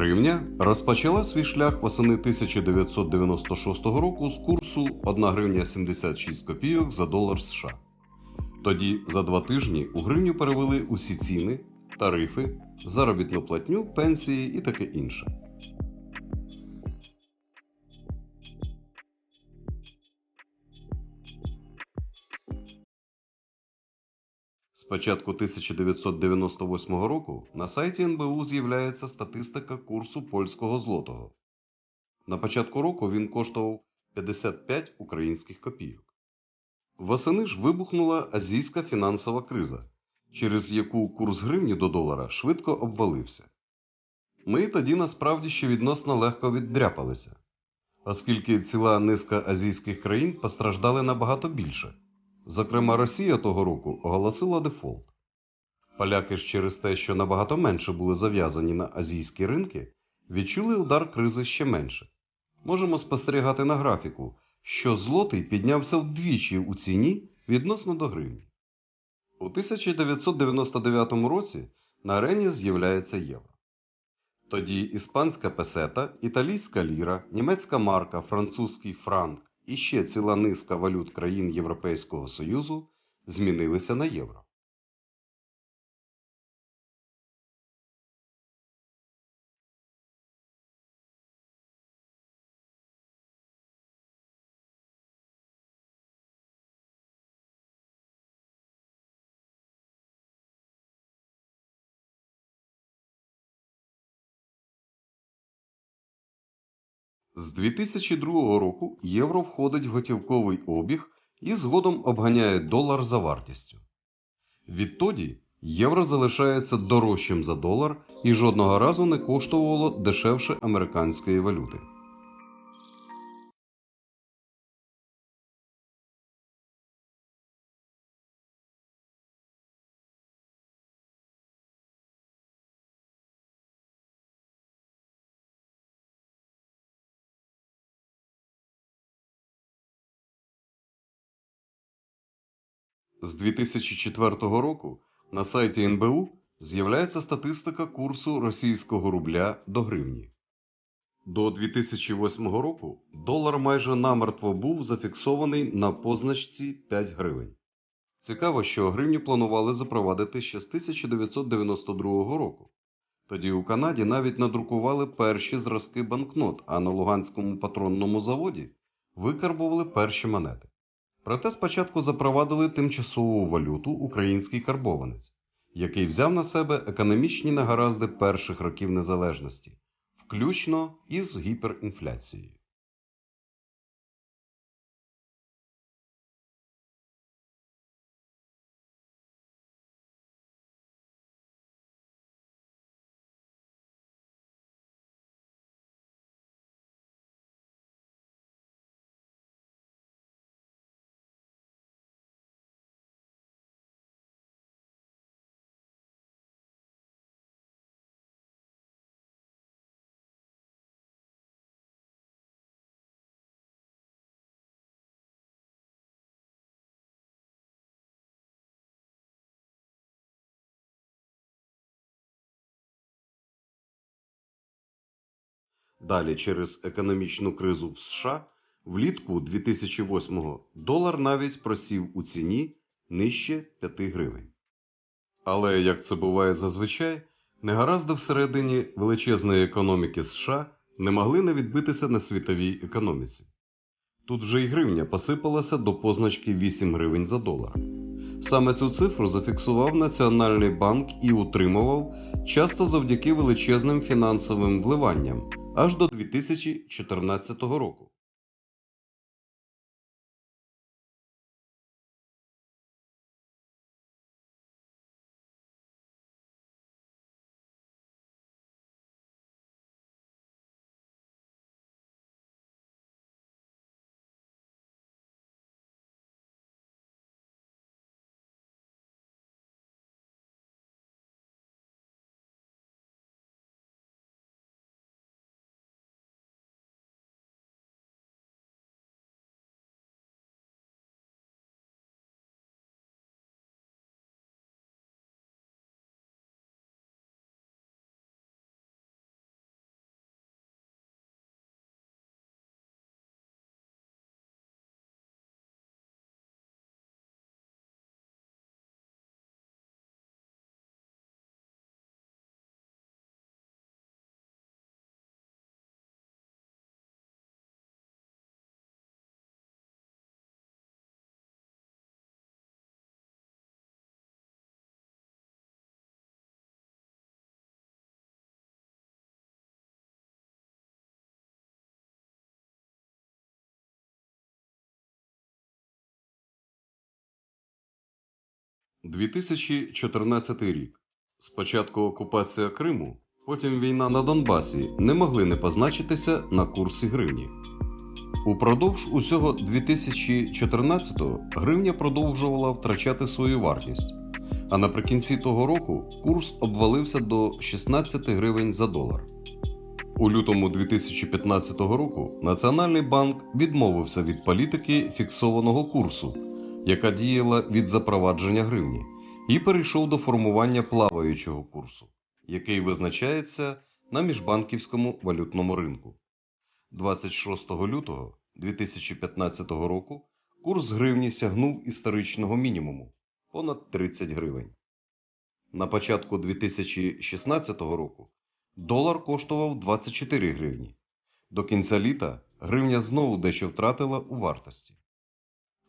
Гривня розпочала свій шлях восени 1996 року з курсу 1 гривня 76 копійок за долар США. Тоді за два тижні у гривню перевели усі ціни, тарифи, заробітну платню, пенсії і таке інше. Початку 1998 року на сайті НБУ з'являється статистика курсу польського злотого. На початку року він коштував 55 українських копійок. Восени ж вибухнула азійська фінансова криза, через яку курс гривні до долара швидко обвалився. Ми тоді насправді ще відносно легко віддряпалися, оскільки ціла низка азійських країн постраждали набагато більше. Зокрема, Росія того року оголосила дефолт. Поляки ж через те, що набагато менше були зав'язані на азійські ринки, відчули удар кризи ще менше. Можемо спостерігати на графіку, що злотий піднявся вдвічі у ціні відносно до гривні. У 1999 році на арені з'являється євро. Тоді іспанська песета, італійська ліра, німецька марка, французький франк і ще ціла низка валют країн Європейського Союзу змінилися на євро. З 2002 року євро входить в готівковий обіг і згодом обганяє долар за вартістю. Відтоді євро залишається дорожчим за долар і жодного разу не коштувало дешевше американської валюти. З 2004 року на сайті НБУ з'являється статистика курсу російського рубля до гривні. До 2008 року долар майже намертво був зафіксований на позначці 5 гривень. Цікаво, що гривню планували запровадити ще з 1992 року. Тоді у Канаді навіть надрукували перші зразки банкнот, а на Луганському патронному заводі викарбували перші монети. Проте спочатку запровадили тимчасову валюту український карбованець, який взяв на себе економічні негаразди перших років незалежності, включно із гіперінфляцією. Далі, через економічну кризу в США, влітку 2008-го долар навіть просів у ціні нижче 5 гривень. Але, як це буває зазвичай, негаразди всередині величезної економіки США не могли не відбитися на світовій економіці. Тут вже й гривня посипалася до позначки 8 гривень за долар. Саме цю цифру зафіксував Національний банк і утримував часто завдяки величезним фінансовим вливанням аж до 2014 року. 2014 рік. Спочатку окупація Криму, потім війна на Донбасі не могли не позначитися на курсі гривні. Упродовж усього 2014-го гривня продовжувала втрачати свою вартість, а наприкінці того року курс обвалився до 16 гривень за долар. У лютому 2015 року Національний банк відмовився від політики фіксованого курсу, яка діяла від запровадження гривні, і перейшов до формування плаваючого курсу, який визначається на міжбанківському валютному ринку. 26 лютого 2015 року курс гривні сягнув історичного мінімуму понад 30 гривень. На початку 2016 року долар коштував 24 гривні. До кінця літа гривня знову дещо втратила у вартості.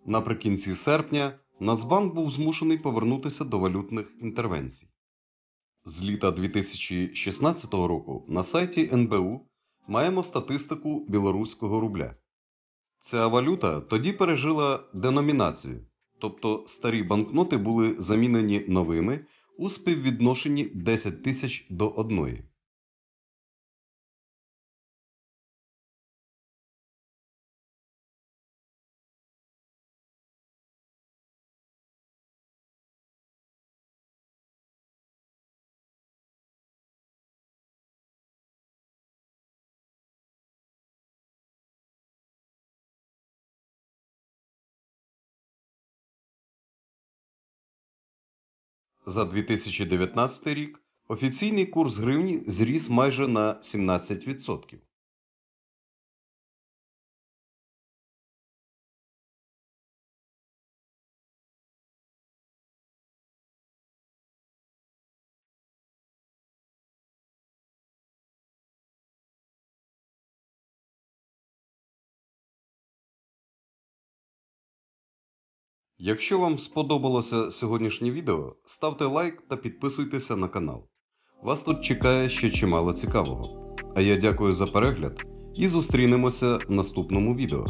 Наприкінці серпня Нацбанк був змушений повернутися до валютних інтервенцій. З літа 2016 року на сайті НБУ маємо статистику білоруського рубля. Ця валюта тоді пережила деномінацію, тобто старі банкноти були замінені новими у співвідношенні 10 тисяч до одної. За 2019 рік офіційний курс гривні зріс майже на 17%. Якщо вам сподобалося сьогоднішнє відео, ставте лайк та підписуйтеся на канал. Вас тут чекає ще чимало цікавого. А я дякую за перегляд і зустрінемося в наступному відео.